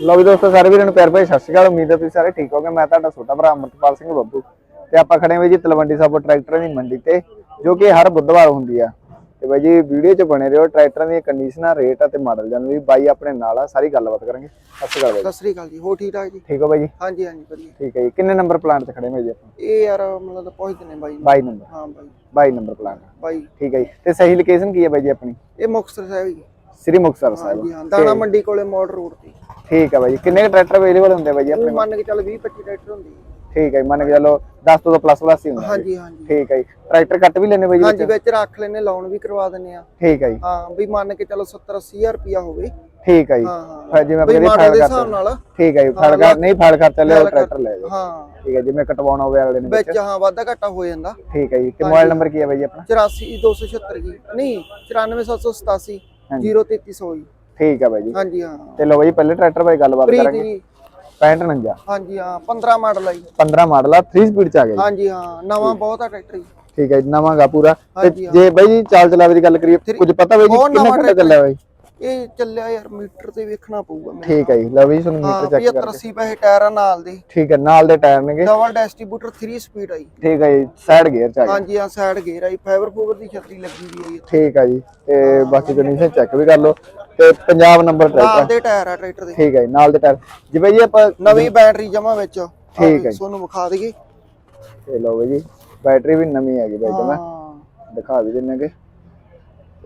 ਲਓ ਵੀ ਦੋਸਤੋ ਸਾਰੇ ਵੀਰਾਂ ਨੂੰ ਪਿਆਰ ਭਰੀ ਸਤਿ ਸ਼੍ਰੀ ਅਕਾਲ। ਉਮੀਦ ਹੈ ਤੁਸੀਂ ਸਾਰੇ ਠੀਕ ਹੋਗੇ ਮੈਂ ਤੁਹਾਡਾ ਛੋਟਾ ਭਰਾ ਅਮਰਤਪਾਲ ਸਿੰਘ ਬੱਬੂ ਤੇ ਆਪਾਂ ਖੜੇ ਹਾਂ ਜੀ ਤਲਵੰਡੀ ਸਾਬੋ ਟਰੈਕਟਰਾਂ ਦੀ ਮੰਡੀ ਤੇ ਜੋ ਕਿ ਹਰ ਬੁੱਧਵਾਰ ਹੁੰਦੀ ਆ। ਤੇ ਬਾਈ ਜੀ ਵੀਡੀਓ 'ਚ ਬਣੇ ਰਹੋ ਟਰੈਕਟਰਾਂ ਦੀਆਂ ਕੰਡੀਸ਼ਨਾਂ ਰੇਟ ਅਤੇ ਮਾਡਲ ਜਾਣ ਵੀ ਬਾਈ ਆਪਣੇ ਨਾਲ ਆ ਸਾਰੀ ਗੱਲਬਾਤ ਕਰਾਂਗੇ। ਸਤਿ ਸ਼੍ਰੀ ਅਕਾਲ ਬਾਈ ਸਤਿ ਸ੍ਰੀ ਅਕਾਲ ਜੀ। ਹੋ ਠੀਕ ਠਾਕ ਜੀ? ਠੀਕ ਹੋ ਬਾਈ ਜੀ? ਹਾਂਜੀ ਹਾਂਜੀ ਵਧੀਆ। ਠੀਕ ਹੈ ਜੀ। ਕਿੰਨੇ ਨੰਬਰ ਪਲਾਂਟ 'ਚ ਖੜੇ ਹੋ ਜੀ ਆਪਾਂ? ਇਹ ਯਾਰ ਮਤਲਬ ਪੁੱਛਦੇ ਨੇ ਬਾਈ। 22 ਨੰਬਰ ਹਾਂ ਬਾਈ। 22 ਨੰਬਰ ਪਲਾਂਟ ਬਾਈ। ਠੀਕ ਹੈ ਜੀ। ਤੇ ਸਹੀ ਲੋਕੇਸ਼ਨ ਕੀ ਹੈ ਬਾਈ ਜੀ ਆਪਣੀ? ਇਹ ਮੁਕਤਸਰ ਸਾਹਿਬ ਜੀ। ਸ੍ਰੀ ਮੁਕਤਸਰ ਸਾਹਿਬ। ਹਾਂਜੀ ਹਾਂ ਦਾਣਾ ਮੰਡੀ ਕੋਲੇ ਮੋੜ ਰੋਡ ਤੇ। ਠੀਕ ਹੈ ਬਾਈ ਕਿੰਨੇ ਕੁ ਟਰੈਕਟਰ ਅਵੇਲੇਬਲ ਹੁੰਦੇ ਆ ਬਾਈ ਆਪਣੇ ਉਹ ਮੰਨ ਕੇ ਚੱਲ 20 25 ਟਰੈਕਟਰ ਹੁੰਦੀ ਹੈ। ਠੀਕ ਹੈ ਜੀ ਮੰਨ ਕੇ ਚੱਲੋ 10 ਤੋਂ ਪਲੱਸ ਪਲੱਸ ਹੀ ਹੁੰਦਾ ਜੀ। ਹਾਂਜੀ ਹਾਂਜੀ। ਠੀਕ ਹੈ ਜੀ। ਟਰੈਕਟਰ ਕੱਟ ਵੀ ਲੈਣੇ ਬਾਈ ਹਾਂਜੀ ਵਿੱਚ? ਰੱਖ ਲੈਨੇ ਲੋਨ ਵੀ ਕਰਵਾ ਦਿੰਨੇ ਆ। ਠੀਕ ਹੈ ਜੀ। ਹਾਂ ਵੀ ਮੰਨ ਕੇ ਚਲੋ 70 80000 ਰੁਪਿਆ ਹੋਵੇ। ਠੀਕ ਹੈ ਜੀ। ਹਾਂ ਹਾਂ। ਫਿਰ ਜਿਵੇਂ ਵੀ ਆਪਣੇ ਮਾਡਲ ਦੇ ਫਾਇਲ ਹਿਸਾਬ ਨਾਲ। ਠੀਕ ਹੈ ਜੀ ਫੜ ਕਰ ਨਹੀਂ ਫੜ ਕਰ ਚੱਲੇ ਉਹ ਟਰੈਕਟਰ ਲੈ ਜਾਓ। ਹਾਂ। ਠੀਕ ਹੈ ਜਿਵੇਂ ਕਟਵਾਉਣਾ ਹੋਵੇ ਅਗਲੇ ਨੇ ਵਿੱਚ ਹਾਂ ਵਾਧਾ ਘਾਟਾ ਹੋ ਜਾਂਦਾ। ਠੀਕ ਹੈ ਜੀ ਤੇ ਮੋਬਾਈਲ ਨੰਬਰ ਕੀ ਹੈ ਬਾਈ ਆਪਣਾ? 84276 ਜੀ। ਨਹੀਂ 94787 ਹਾਂਜੀ। 0300 ਜੀ। ਠੀਕ ਹੈ ਬਾਈ ਜੀ। ਹਾਂਜੀ ਹਾਂ। ਤੇ ਲੋ ਬਾਈ ਪਹਿਲੇ ਟਰੈਕਟਰ ਬਾਈ ਗੱਲਬਾਤ ਪ੍ਰੀਤ ਕਰਾਂਗੇ। ਜੀ। 65 49 ਹਾਂਜੀ ਹਾਂ 15 ਮਾਡਲ ਆ ਜੀ। 15 ਮਾਡਲ ਆ 3 ਸਪੀਡ ਚ ਆ ਗਿਆ ਜੀ। ਹਾਂਜੀ ਹਾਂ ਨਵਾਂ ਬਹੁਤ ਆ ਟਰੈਕਟਰ ਜੀ। ਠੀਕ ਹੈ ਜੀ ਨਵਾਂ ਗਾ ਪੂਰਾ। ਤੇ ਹਾਂਜੀ, ਹਾਂ। ਜੇ ਬਾਈ ਜੀ ਚਾਲ ਚਲਾਵੇ ਦੀ ਗੱਲ ਕਰੀਏ ਕੁਝ ਪਤਾ ਬਾਈ ਜੀ ਬਹੁਤ ਕਿੰਨਾ ਨਵਾਂ ਘੰਟਾ ਚੱਲਿਆ ਬਾਈ? ਇਹ ਚੱਲਿਆ ਯਾਰ ਮੀਟਰ ਤੇ ਵੇਖਣਾ ਪਊਗਾ ਮੈਨੂੰ। ਠੀਕ ਹੈ ਜੀ ਲਓ ਵੀ ਤੁਹਾਨੂੰ ਮੀਟਰ ਚੈੱਕ 75 80 ਪੈਸੇ ਟਾਇਰ ਆ ਨਾਲ ਦੇ। ਠੀਕ ਹੈ ਨਾਲ ਦੇ ਟਾਇਰ ਨੇਗੇ। ਡਬਲ ਡਿਸਟ੍ਰੀਬਿਊਟਰ 3 ਸਪੀਡ ਆਈ ਠੀਕ ਹੈ ਜੀ ਸਾਈਡ ਗੇਅਰ ਚ ਆ ਹਾਂਜੀ ਹਾਂ ਸਾਈਡ ਗੇਅਰ ਆਈ ਫਾਈਬਰ ਫੂਬਰ ਦੀ ਛਤਰੀ ਲੱਗੀ ਵੀ ਆਈ ਠੀਕ ਹੈ ਜੀ ਤੇ ਬਾਕੀ ਕੰਡੀਸ਼ਨ ਚੈੱਕ ਵੀ ਕਰ ਲਓ। ਤੇ ਪੰਜਾਬ ਨੰਬਰ ਨਾਲ ਟਰੈਕਟਰ ਦੇ ਟਾਇਰ ਆ ਟਰੈਕਟਰ ਦੇ। ਠੀਕ ਹੈ ਜੀ ਨਾਲ ਦੇ ਟਾਇਰ। ਜਿਵੇਂ ਜੀ ਆਪਾਂ ਨਵੀਂ ਬੈਟਰੀ ਜਮਾ ਵਿੱਚ ਠੀਕ ਹੈ ਜੀ। ਤੁਹਾਨੂੰ ਵਿਖਾ ਦਈਏ। ਇਹ ਲਓ ਜੀ ਬੈਟਰੀ ਵੀ ਨਵੀਂ ਹੈਗੀ ਬਾਈ ਜਮਾ। ਦਿਖਾ ਵੀ ਦਿੰਨੇਗੇ ਤੇ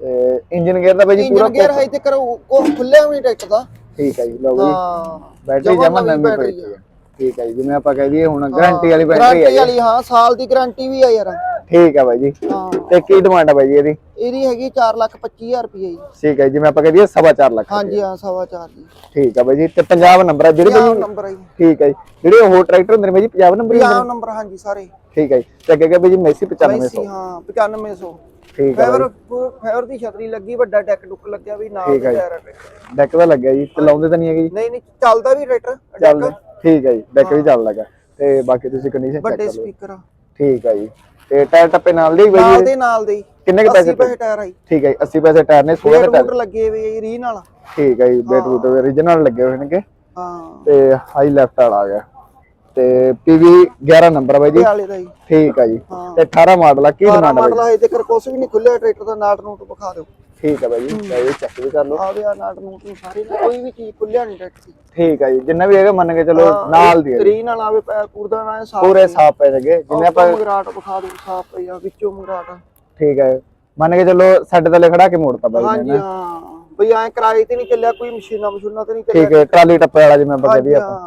ਇੰਜਨ ਗੇਅਰ ਦਾ ਬਾਈ ਜੀ ਪੂਰਾ ਇੰਜਨ ਗੇਅਰ ਹੈ ਤੇ ਕਰੋ ਉਹ ਖੁੱਲਿਆ ਹੋਈ ਟਰੈਕਟਰ ਦਾ। ਠੀਕ ਹੈ ਜੀ ਲਓ ਬਾਈ ਹਾਂ ਬੈਟਰੀ ਜਮਾਂ ਨਵੀਂ ਪਈ ਹੈ। ਠੀਕ ਹੈ ਜੀ ਜਿਵੇਂ ਆਪਾਂ ਕਹਿ ਦਈਏ ਹੁਣ ਗਾਰੰਟੀ ਵਾਲੀ ਬੈਟਰੀ ਗਾਰੰਟੀ ਹੈ ਵਾਲੀ ਹਾਂ ਸਾਲ ਦੀ ਗਾਰੰਟੀ ਵੀ ਆ ਯਾਰ। ਠੀਕ ਹੈ ਬਾਈ ਜੀ। ਹਾਂ। ਤੇ ਕੀ ਡਿਮਾਂਡ ਹੈ ਬਾਈ ਜੀ ਇਹਦੀ? ਇਹਦੀ ਹੈਗੀ 425000 ਰੁਪਏ ਜੀ। ਠੀਕ ਹੈ ਜੀ, ਜਿਵੇਂ ਆਪਾਂ ਕਹਿ ਦਈਏ ਸਵਾ ਚਾਰ ਲੱਖ ਹਾਂਜੀ ਹਾਂ ਸਵਾ ਚਾਰ ਜੀ। ਠੀਕ ਹੈ ਬਾਈ ਜੀ ਤੇ ਪੰਜਾਬ ਨੰਬਰ ਹੈ ਜਿਹੜੇ ਬਾਈ ਨੰਬਰ ਹੈ ਜੀ। ਠੀਕ ਹੈ ਜੀ ਜਿਹੜੇ ਹੋਰ ਟਰੈਕਟਰ ਹੁੰਦੇ ਨੇ ਬਾਈ ਜੀ ਪੰਜਾਬ ਨੰਬਰ ਹੀ ਹੁੰਦੇ ਆਹ ਨੰਬਰ ਹਾਂਜੀ ਸਾਰੇ? ਠੀਕ ਹੈ ਜੀ ਤੇ ਅੱਗੇ ਅੱਗੇ ਬਾਈ ਜੀ ਮੈਸੀ 9500 ਮੈਸੀ ਹਾਂ 9500 ਠੀਕ ਹੈ ਫਾਈਬਰ ਫਾਈਬਰ ਦੀ ਛਤਰੀ ਲੱਗੀ ਵੱਡਾ ਡੈਕ ਡੁੱਕ ਲੱਗਿਆ ਵੀ ਨਾਲ ਠੀਕ ਜੀ। ਟਾਇਰ ਆ ਟਰੈਕਟਰ। ਡੈਕ ਦਾ ਲੱਗਿਆ ਜੀ ਚਲਾਉਂਦੇ ਤਾਂ ਨਹੀਂ ਹੈਗੇ ਜੀ। ਨਹੀਂ ਨਹੀਂ ਚੱਲਦਾ ਵੀ ਟਰੈਕਟਰ ਚੱਲ ਡੈਕ ਠੀਕ ਹੈ ਜੀ ਡੈਕ ਵੀ ਚੱਲ ਲੱਗਾ। ਤੇ ਬਾਕੀ ਤੁਸੀਂ ਕੰਡੀਸ਼ਨ ਚੈੱਕ ਵੱਡੇ ਕਰ ਲਓ। ਸਪੀਕਰ ਠੀਕ ਹੈ ਜੀ। ਤੇ ਟਾਇਰ ਟੱਪੇ ਨਾਲ ਦੇ ਹੀ ਬਾਈ ਨਾਲ ਦੇ ਨਾਲ ਦੇ। ਕਿੰਨੇ ਕੁ ਪੈਸੇ 80 ਪੈਸੇ ਟਾਇਰ ਆਈ ਠੀਕ ਹੈ ਜੀ 80 ਪੈਸੇ ਟਾਇਰ ਨੇ 16 ਰੇਟ ਦੇ ਟਾਇਰ ਰੂਟ ਲੱਗੇ ਵੇ ਰੀ ਨਾਲ। ਠੀਕ ਹੈ ਜੀ ਬੇਟ ਬੂਟ origignal ਲੱਗੇ ਹੋਏ ਨੇਗੇ। ਹਾਂ। ਤੇ ਹਾਈ ਲੈਫਟ ਵਾਲਾ ਆ ਗਿਆ। ਤੇ ਪੀਵੀ 11 ਨੰਬਰ ਬਾਈ ਜੀ। ਇਹ ਵਾਲੇ ਦਾ ਜੀ। ਠੀਕ ਹੈ ਜੀ। ਤੇ 18 ਮਾਡਲ ਆ ਕੀ 12 ਡਿਮਾਂਡ ਹੈ ਬਾਈ ਮਾਡਲ ਹੈ ਤੇ ਕਰ ਕੁਛ ਵੀ ਨਹੀਂ ਖੁੱਲਿਆ ਟਰੈਕਟਰ ਦਾ ਨਾਟ ਨੂਟ ਵਿਖਾ ਦਿਓ। ਠੀਕ ਹੈ ਬਾਈ ਜੀ ਲੈ ਇਹ ਚੈੱਕ ਵੀ ਕਰ ਲਓ। ਆਵੇ ਆ ਨਾਟ ਨੂਟ ਨੂੰ ਸਾਰੇ ਨੇ, ਕੋਈ ਵੀ ਚੀਜ਼ ਖੁੱਲਿਆ ਨਹੀਂ ਟਰੈਕਟਰ ਦੀ। ਠੀਕ ਹੈ ਜੀ ਜਿੰਨਾ ਵੀ ਹੈਗਾ ਮੰਨ ਕੇ ਚਲੋ ਨਾਲ ਦੀ ਹੈ ਜੀ। ਰੀ ਨਾਲ ਆਵੇ ਪੈਰ ਪੂਰਦਾ ਨਾ ਸਾਫ਼ ਪੂਰੇ ਸਾਫ਼ ਪੈ ਜਗੇ ਜਿੰਨੇ ਆਪਾਂ ਮਗਰਾਟ ਵਿਖਾ ਦਿਓ ਸਾਫ਼ ਪਈ ਆ ਵਿੱਚੋਂ ਮਗਰਾਟ ਠੀਕ ਹੈ ਮੰਨ ਕੇ ਚਲੋ ਸਾਡੇ ਥੱਲੇ ਖੜਾ ਕੇ ਮੋੜਤਾ ਬਾਈ ਹਾਂਜੀ ਹਾਂ। ਬਈ ਐ ਕਿਰਾਏ ਤੇ ਨਹੀਂ ਚੱਲਿਆ ਕੋਈ ਮਸ਼ੀਨਾਂ ਮਸ਼ੂਨਾਂ ਤੇ ਨਹੀਂ ਚੱਲਿਆ। ਠੀਕ ਹੈ ਟਰਾਲੀ ਟੱਪੇ ਵਾਲਾ ਜਿਵੇਂ ਆਪਾਂ ਕਹਦੇ ਆਪਾਂ।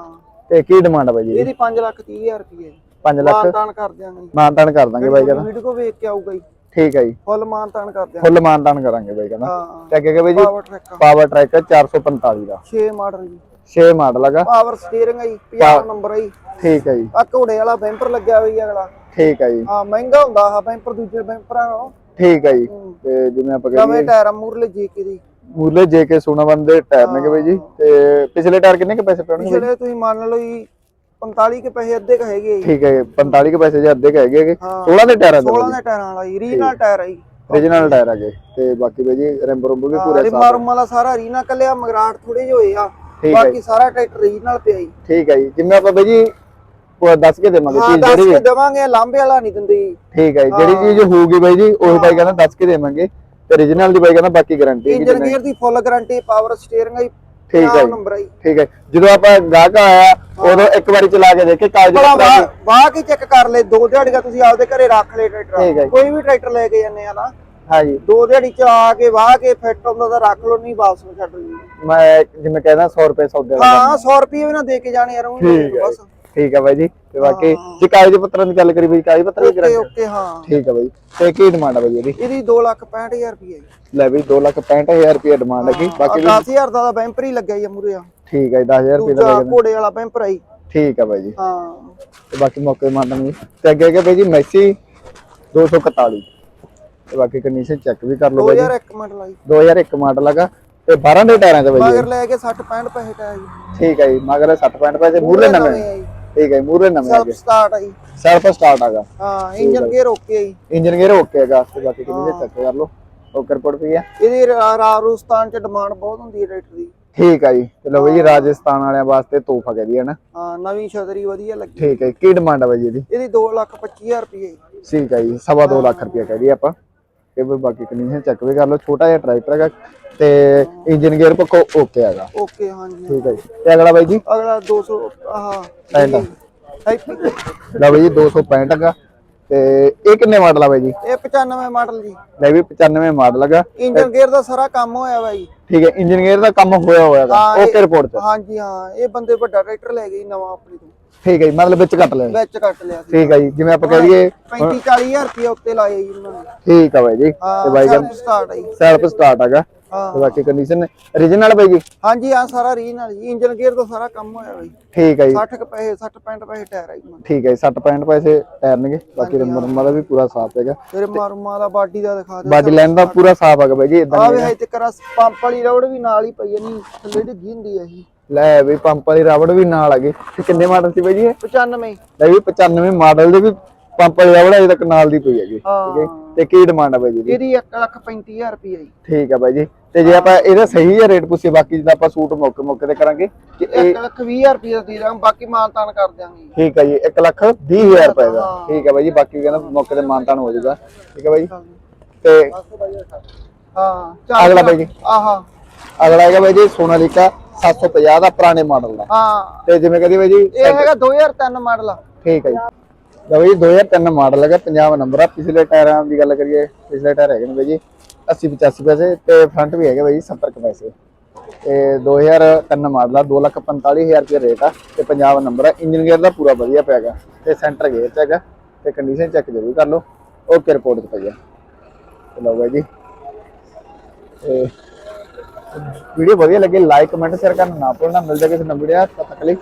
ਤੇ ਕੀ ਡਿਮਾਂਡ ਹੈ ਬਾਈ ਜੀ? ਇਹਦੀ 5 ਲੱਖ 30 ਹਜ਼ਾਰ ਰੁਪਏ 5 ਲੱਖ? ਮਾਨਤਾਨ ਕਰ ਦਿਆਂਗੇ ਮਾਨਤਾਨ ਕਰ ਦਾਂਗੇ ਬਾਈ ਕਹਿੰਦਾ। ਵੀਡੀਓ ਵੇਖ ਕੇ ਆਊਗਾ ਜੀ। ਠੀਕ ਹੈ ਜੀ। ਫੁੱਲ ਮਾਨਤਾਨ ਕਰ ਦਿਆਂਗੇ। ਫੁੱਲ ਮਾਨਤਾਨ ਕਰਾਂਗੇ ਬਾਈ ਕਹਿੰਦਾ। ਹਾਂ। ਤੇ ਅੱਗੇ ਅੱਗੇ ਬਾਈ ਜੀ? ਪਾਵਰ ਟਰੈਕ ਪਾਵਰ ਟਰੈਕ 445 ਦਾ। 6 ਮਾਡਲ ਜੀ। 6 ਮਾਡਲ ਹੈਗਾ ਪਾਵਰ ਸਟੀਅਰਿੰਗ ਹੈ ਜੀ 50 ਨੰਬਰ ਹੈ ਜੀ। ਠੀਕ ਹੈ ਜੀ। ਆ ਘੋੜੇ ਵਾਲਾ ਬੈਂਪਰ ਲੱਗਿਆ ਹੋਈ ਅਗਲਾ। ਠੀਕ ਹੈ ਜੀ। ਹਾਂ ਮਹਿੰਗਾ ਹੁੰਦਾ ਆ ਬੈਂਪਰ ਦੂਜੇ ਬੈਂਪਰਾਂ ਨਾਲੋਂ ਠੀਕ ਹੈ ਜੀ। ਹੂੰ। ਤੇ ਜਿਵੇਂ ਆਪਾਂ ਕਹਿੰਦੇ ਨਵੇਂ ਟਾਇਰ ਆ ਮੂਰਲੇ ਜੀਕੇ ਦੀ। ਮੂਲੇ ਜੇ ਕੇ ਸੋਨਾ ਬੰਦੇ ਟਾਇਰ ਨੇ ਬਾਈ ਜੀ? ਤੇ ਪਿਛਲੇ ਟਾਇਰ ਕਿੰਨੇ ਕੇ ਪੈਸੇ ਪੈਣਗੇ? ਪਿਛਲੇ ਤੁਸੀਂ ਮੰਨ ਲਓ ਜੀ 45 ਕੇ ਪੈਸੇ ਅੱਧੇ ਕ ਹੈਗੇ ਠੀਕ ਹੈ 45 ਕੇ ਪੈਸੇ ਜੇ ਅੱਧੇ ਕੇ ਹੈਗੇ ਹੈਗੇ। ਹਾਂ। 16 ਦੇ ਟਾਇਰਾਂ ਦੇ 16 ਦੇ ਟਾਇਰਾਂ ਵਾਲਾ ਜੀ ਰੀਨਲ ਟਾਇਰ ਆ ਜੀ। origignal ਟਾਇਰ ਹੈਗੇ ਤੇ ਬਾਕੀ ਬਾਈ ਜੀ ਰਿੰਬ ਰੁੰਬ ਵੀ ਪੂਰੇ ਰਿਮਾ ਰੁਮਾ ਦਾ ਸਾਰਾ ਰੀਨਾ ਕੱਲਿਆ ਮਗਰਾਟ ਥੋੜੇ ਜਿਹੇ ਹੋਏ ਆ। ਹੈ ਬਾਕੀ ਸਾਰਾ ਟਰੈਕਟਰ ਰੀਨਲ ਪਿਆ ਜੀ। ਠੀਕ ਹੈ ਜੀ। ਜਿਵੇਂ ਆਪਾਂ ਬਾਈ ਜੀ ਦੱਸ ਕੇ ਦੇਵਾਂਗੇ ਹਾਂ ਚੀਜ਼ ਦੱਸ ਜਿਹੜੀ ਕੇ ਦੇਵਾਂਗੇ ਲਾਂਬੇ ਵਾਲਾ ਨਹੀਂ ਦਿੰਦੇ ਠੀਕ ਹੈ ਜਿਹੜੀ ਚੀਜ਼ ਹੋਊਗੀ ਬਾਈ ਜੀ ਉਹ ਬਾਈ ਕਹਿੰਦਾ ਦੱਸ ਕੇ ਦੇਵਾਂਗੇ। ਤੇ origignal ਦੀ ਬਾਈ ਕਹਿੰਦਾ ਬਾਕੀ ਗਾਰੰਟੀ ਹੈ ਇੰਜਨ ਗੇਅਰ ਦੀ ਫੁੱਲ ਗਾਰੰਟੀ ਪਾਵਰ ਸਟੀਅਰਿੰਗ ਹੈ ਠੀਕ ਹੈ। ਨੰਬਰ ਹੈ ਠੀਕ ਹੈ ਜਦੋਂ ਆਪਾਂ ਗਾਹਕ ਆਇਆ ਉਦੋਂ ਇੱਕ ਵਾਰੀ ਚਲਾ ਕੇ ਦੇਖੇ ਕਾਗਜ਼ ਪੱਤਰਾਂ ਵਾਹ ਕੇ ਚੈੱਕ ਕਰ ਲੈ ਦੋ ਦਿਹਾੜੀਆਂ ਤੁਸੀਂ ਆਪਦੇ ਘਰੇ ਰੱਖ ਲੈ ਹੈ ਟਰੈਕਟਰ। ਕੋਈ ਵੀ ਟਰੈਕਟਰ ਲੈ ਕੇ ਜਾਂਦੇ ਆ ਨਾ ਹਾਂਜੀ ਦੋ ਦਿਹਾੜੀ ਚ ਆ ਕੇ ਵਾਹ ਕੇ ਫਿੱਟ ਹੁੰਦਾ ਤਾਂ ਰੱਖ ਲਓ ਨਹੀਂ ਵਾਪਸ ਛੱਡ ਲਓ ਮੈਂ ਜਿਵੇਂ ਕਹਿੰਦਾ 100 ਰੁਪਏ ਸੌਦੇ ਹਾਂ 100 ਰੁਪਏ ਵੀ ਨਾ ਦੇ ਕੇ ਜਾਣੇ ਯਾਰ ਉਹ ਹੈ ਬਸ। ਠੀਕ ਹੈ ਬਾਈ ਜੀ। ਤੇ ਬਾਕੀ ਜੇ ਕਾਗਜ਼ ਪੱਤਰਾਂ ਦੀ ਗੱਲ ਕਰੀ ਬਾਈ ਕਾਗਜ਼ ਪੱਤਰ ਵੀ ਓਕੇ ਕਰਾਂਗੇ। ਓਕੇ ਹਾਂ। ਠੀਕ ਹੈ ਬਾਈ। ਤੇ ਕੀ ਡਿਮਾਂਡ ਹੈ ਬਾਈ ਇਹਦੀ? ਇਹਦੀ 265000 ਰੁਪਏ ਲੈ ਬਈ 265000 ਰੁਪਏ ਡਿਮਾਂਡ ਹੈਗੀ। ਬਾਕੀ ਬਾਕੀ 10000 ਦਾ ਬੈਂਪਰ ਹੀ ਲੱਗਿਆ ਜੀ ਮੂਰੇ ਆ ਠੀਕ ਹੈ 10000 ਰੁਪਏ ਦਾ ਦੂਜਾ ਬਾਈ ਘੋੜੇ ਵਾਲਾ ਬੈਂਪਰ ਆਈ ਠੀਕ ਹੈ ਬਾਈ ਜੀ। ਹਾਂ। ਤੇ ਬਾਕੀ ਮੌਕੇ ਮੰਨਣਗੇ ਤੇ ਅੱਗੇ ਅੱਗੇ ਬਾਈ ਜੀ ਮੈਸੀ 241 ਤੇ ਬਾਕੀ ਕੰਡੀਸ਼ਨ ਚੈੱਕ ਵੀ ਕਰ ਲਓ ਬਾਈ ਜੀ। 2001 ਮਾਡਲ ਆਈ 2001 ਮਾਡਲ ਹੈਗਾ। ਤੇ 12 ਦੇ ਟਾਇਰਾਂ ਤੇ ਬਾਈ ਜੀ। ਮਗਰ ਲੈ ਕੇ 60 65 ਪੈਸੇ ਟਾਇਆ ਜੀ। ਠੀਕ ਹੈ ਜੀ ਮਗਰ 60 65 ਪੈਸੇ ਮੂਰੇ ਨਵੇਂ। ਠੀਕ ਹੈ ਮੂਰੇ ਨਵੇਂ ਸੈਲਫ ਹੈਗੇ ਸਟਾਰਟ ਆਈ ਸੈਲਫ ਸਟਾਰਟ ਹੈਗਾ ਹਾਂ ਇੰਜਨ ਗੇਅਰ ਓਕੇ ਆਈ ਇੰਜਨ ਗੇਅਰ ਓਕੇ ਹੈਗਾ ਤੇ ਬਾਕੀ ਕੰਡੀਸ਼ਨ ਚੈੱਕ ਕਰ ਲਓ ਓਕੇ ਰਿਪੋਰਟ ਵੀ ਹੈ ਇਹਦੀ ਰਾਜਸਥਾਨ ਚ ਡਿਮਾਂਡ ਬਹੁਤ ਹੁੰਦੀ ਹੈ ਟਰੈਕਟਰ ਦੀ। ਠੀਕ ਆ ਜੀ ਤੇ ਲਓ ਜੀ ਰਾਜਸਥਾਨ ਵਾਲਿਆਂ ਵਾਸਤੇ ਤੋਹਫਾ ਕਹਿ ਦਈਏ ਨਾ ਹਾਂ ਨਵੀਂ ਛਤਰੀ ਵਧੀਆ ਲੱਗੀ। ਠੀਕ ਹੈ। ਕੀ ਡਿਮਾਂਡ ਆ ਬਾਈ ਇਹਦੀ? ਇਹਦੀ 225000 ਰੁਪਏ ਠੀਕ ਹੈ ਜੀ ਸਵਾ ਦੋ ਲੱਖ ਰੁਪਏ ਕਹਿ ਦਈਏ ਆਪਾਂ। ਇਹ ਵੀ ਬਾਕੀ ਕੰਡੀਸ਼ਨ ਚੈੱਕ ਵੀ ਕਰ ਲਓ। ਛੋਟਾ ਜਿਹਾ ਟਰੈਕਟਰ ਹੈਗਾ ਤੇ ਇੰਜਨ ਗੇਅਰ ਪੱਕੋ ਓਕੇ ਹੈਗਾ। ਓਕੇ ਹਾਂਜੀ। ਠੀਕ ਹੈ ਜੀ। ਤੇ ਅਗਲਾ ਬਾਈ ਜੀ? ਅਗਲਾ 200 ਆਹ ਪੈਂਟ। ਹੈਪੀ। ਲਓ ਬਾਈ ਜੀ 265 ਹੈਗਾ। ਤੇ ਇਹ ਕਿੰਨੇ ਮਾਡਲ ਆ ਬਾਈ ਜੀ? ਇਹ 95 ਮਾਡਲ ਜੀ। ਲੈ ਵੀ 95 ਮਾਡਲ ਹੈਗਾ। ਇੰਜਨ ਗੇਅਰ ਦਾ ਸਾਰਾ ਕੰਮ ਹੋਇਆ ਜੀ ਠੀਕ ਹੈ ਇੰਜਨ ਗੇਅਰ ਦਾ ਕੰਮ ਹੋਇਆ ਹੋਇਆ ਹੈਗਾ। ਓਕੇ ਰਿਪੋਰਟ ਤੇ। ਹਾਂਜੀ ਹਾਂ ਇਹ ਬੰਦੇ ਵੱਡਾ ਟਰੈਕਟਰ ਲੈ ਗਏ ਨਵਾਂ ਆਪਣੀ ਤੋਂ। ਠੀਕ ਹੈ ਜੀ ਮਤਲਬ ਵਿੱਚ ਕੱਟ ਲੈਣਾ ਵਿੱਚ ਕੱਟ ਲਿਆ ਸੀ। ਠੀਕ ਹੈ ਜੀ ਜਿਵੇਂ ਆਪਾਂ ਕਹਿ ਦਈਏ 35 40000 ਰੁਪਏ ਉੱਤੇ ਲਾਏ ਜੀ ਉਹਨਾਂ ਨੇ। ਠੀਕ ਆ ਬਾਈ ਜੀ ਤੇ ਹਾਂ ਬਾਈ ਸੈਲਫ ਸਟਾਰਟ ਹੈ ਜੀ। ਸੈਲਫ ਸਟਾਰਟ ਹੈਗਾ ਹਾਂ। ਤੇ ਬਾਕੀ ਕੰਡੀਸ਼ਨ ਰੀਜਨਲ ਬਾਈ ਜੀ? ਹਾਂਜੀ ਹਾਂ ਸਾਰਾ ਰੀਜਨਲ ਜੀ। ਇੰਜਨ ਗੇਅਰ ਦਾ ਸਾਰਾ ਕੰਮ ਹੋਇਆ ਬਾਈ। ਠੀਕ ਹੈ ਜੀ। 60 ਕੁ ਪੈਸੇ 60 65 ਪੈਸੇ ਟਾਇਰ ਆ ਜੀ ਠੀਕ ਹੈ ਜੀ 60 65 ਪੈਸੇ ਟਾਇਰਨਗੇ ਬਾਕੀ ਰਮਾ ਦਾ ਵੀ ਪੂਰਾ ਸਾਫ਼ ਹੈਗਾ। ਤੇਰੇ ਮਾਰੂਮਾ ਦਾ ਬਾਡੀ ਦਾ ਦਿਖਾ ਦੇ ਬਾਡੀ ਲਾਈਨ ਦਾ ਪੂਰਾ ਸਾਫ਼ ਹੈਗਾ ਬਾਈ ਜੀ ਇਦਾਂ ਆ ਵੇ ਹਜੇ ਤੱਕ ਪੰਪ ਵਾਲੀ ਰੋਡ ਵੀ ਨਾਲ ਹੀ ਪਈ ਹੈ ਨਹੀਂ ਥੱਲੇ ਡਿੱਗੀ ਹੁੰਦੀ ਹੈ ਜੀ ਲੈ ਵੀ ਪੰਪ ਵਾਲੀ ਰਬੜ ਵੀ ਨਾਲ ਆ ਗਈ। ਕਿੰਨੇ ਮਾਡਲ ਸੀ ਬਾਈ ਜੀ ਇਹ? 95 ਲੈ ਵੀ 95 ਮਾਡਲ ਦੇ ਵੀ ਪੰਪ ਵਾਲੀ ਰਬੜ ਅਜੇ ਤੱਕ ਨਾਲ ਦੀ ਪਈ ਹੈਗੀ। ਠੀਕ ਹੈ ਹਾਂ ਤੇ ਕੀ ਡਿਮਾਂਡ ਆ ਬਾਈ ਜੀ ਦੀ ਇਹਦੀ 1 ਲੱਖ 35000 ਰੁਪਏ ਜੀ। ਠੀਕ ਹੈ ਬਾਈ ਜੀ। ਤੇ ਜੇ ਆਪਾਂ ਇਹਦਾ ਸਹੀ ਜਿਹਾ ਰੇਟ ਪੁੱਛੀਏ ਬਾਕੀ ਜਿੱਦਾਂ ਆਪਾਂ ਸੂਟ ਮੌਕੇ ਮੌਕੇ ਤੇ ਕਰਾਂਗੇ ਕਿ ਇਹ 1 ਲੱਖ 20000 ਰੁਪਏ ਦਾ ਦੇ ਦਾਂ ਬਾਕੀ ਮਾਨਤਾਨ ਕਰ ਦਿਆਂਗੇ ਠੀਕ ਹੈ ਜੀ 1 ਲੱਖ 20 ਹਜ਼ਾਰ ਰੁਪਏ ਦਾ। ਹਾਂ। ਠੀਕ ਹੈ ਬਾਈ ਜੀ ਬਾਕੀ ਕਹਿੰਦਾ ਮੌਕੇ ਤੇ ਮਾਨਤਾਨ ਹੋ ਜਾਊਗਾ। ਠੀਕ ਹੈ ਬਾਈ ਜੀ। ਹਾਂ। ਤੇ ਚੱਲ ਅਗਲਾ ਬਾਈ ਜੀ। ਆਹਾ। ਅਗਲਾ ਹੈਗਾ ਬਾਈ ਜੀ ਸੋਨਾਲੀਕਾ। 750 ਦਾ ਪੁਰਾਣੇ ਮਾਡਲ ਦਾ। ਹਾਂ। ਤੇ ਜਿਵੇਂ ਕਹਦੀ ਬਾਈ ਜੀ ਇਹ ਹੈਗਾ 2003 ਮਾਡਲ ਆ। ਠੀਕ ਹੈ ਜੀ। ਲਓ ਜੀ 2003 ਮਾਡਲ ਹੈਗਾ 50 ਨੰਬਰ ਆ। ਪਿਛਲੇ ਟਾਇਰਾਂ ਦੀ ਗੱਲ ਕਰੀਏ ਪਿਛਲੇ ਟਾਇਰ ਹੈਗੇ ਨੇ ਬਾਈ ਜੀ 80 85 ਪੈਸੇ ਤੇ ਫਰੰਟ ਵੀ ਹੈਗੇ ਬਾਈ ਜੀ 70 ਕੁ ਪੈਸੇ। ਤੇ 2003 ਮਾਡਲ ਆ 245000 ਰੁਪਏ ਰੇਟ ਆ ਤੇ 50 ਨੰਬਰ ਆ। ਇੰਜਨ ਗੇਅਰ ਦਾ ਪੂਰਾ ਵਧੀਆ ਪਿਆ ਹੈਗਾ ਤੇ ਸੈਂਟਰ ਗੇਅਰ ਚ ਹੈਗਾ ਤੇ ਕੰਡੀਸ਼ਨ ਚੈੱਕ ਜ਼ਰੂਰ ਕਰ ਲਓ। ਓਕੇ ਰਿਪੋਰਟ ਤੇ ਪਈਆ ਤੇ ਲਓ ਬਾਈ ਜੀ ਤੇ ਵੀਡੀਓ ਵਧੀਆ ਲੱਗੇ ਲਾਈਕ ਕਮੈਂਟ ਸ਼ੇਅਰ ਕਰਨਾ ਨਾ ਭੁੱਲਣਾ। ਮਿਲਦਾ ਕਿਸੇ ਨਵੀਂ ਵੀਡੀਓ ਤਦ ਤੱਕ ਲਈ